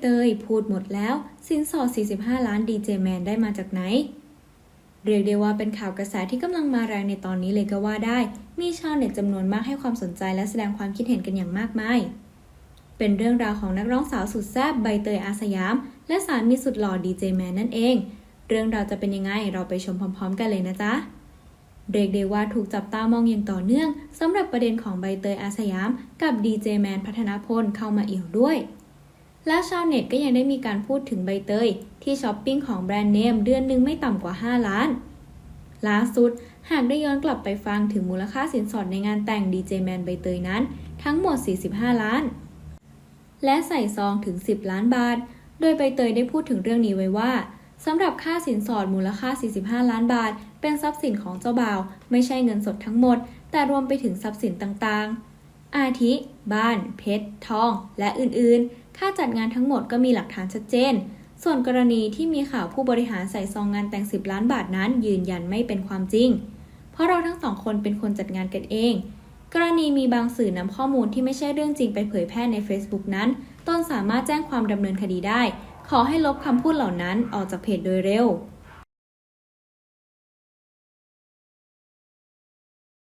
เตยพูดหมดแล้ว สินสอด 45 ล้านดีเจแมนได้มาจากไหน เรียกได้ว่าเป็นข่าวกระแสที่กำลังมาแรงในตอนนี้เลยก็ว่าได้ มีชาวเน็ตจำนวนมากให้ความสนใจและแสดงความคิดเห็นกันอย่างมากมาย เป็นเรื่องราวของนักร้องสาวสุดแซ่บใบเตยอาสยาม และสามีสุดหล่อดีเจแมนนั่นเอง เรื่องราวจะเป็นยังไงเราไปชมพร้อม ๆ กันเลยนะจ๊ะเรียกได้ว่าถูกจับตามองอย่างต่อเนื่องสำหรับประเด็นของใบเตยอาสยาม กับดีเจแมนพัฒนพลเข้ามาเอี่ยวด้วย และชาวเน็ตก็ยังได้มีการพูดถึงใบเตย ที่ช้อปปิ้งของแบรนด์เนมเดือนหนึ่งไม่ต่ำกว่า 5 ล้าน ล่าสุด หากได้ย้อนกลับไปฟังถึงมูลค่าสินสอดในงานแต่งดีเจแมนใบเตยนั้น ทั้งหมด 45 ล้าน และใส่ซองถึง 10 ล้านบาท โดยใบเตยได้พูดถึงเรื่องนี้ไว้ว่าสำหรับค่าสินสอดมูลค่า 45 ล้านบาท เป็นทรัพย์สินของเจ้าบ่าว ไม่ใช่เงินสดทั้งหมด แต่รวมไปถึงทรัพย์สินต่างๆ อาทิ บ้าน เพชร ทอง และอื่นๆ ค่าจัดงานทั้งหมดก็มีหลักฐานชัดเจน ส่วนกรณีที่มีข่าวผู้บริหารใส่ซองงานแต่ง 10 ล้านบาทนั้นยืนยันไม่เป็นความจริง เพราะเราทั้งสองคนเป็นคนจัดงานกันเอง กรณีมีบางสื่อนำข้อมูลที่ไม่ใช่เรื่องจริงไปเผยแพร่ใน Facebook นั้น ต้นสามารถแจ้งความดำเนินคดีได้ ขอให้ลบคำพูดเหล่านั้นออกจากเพจโดยเร็ว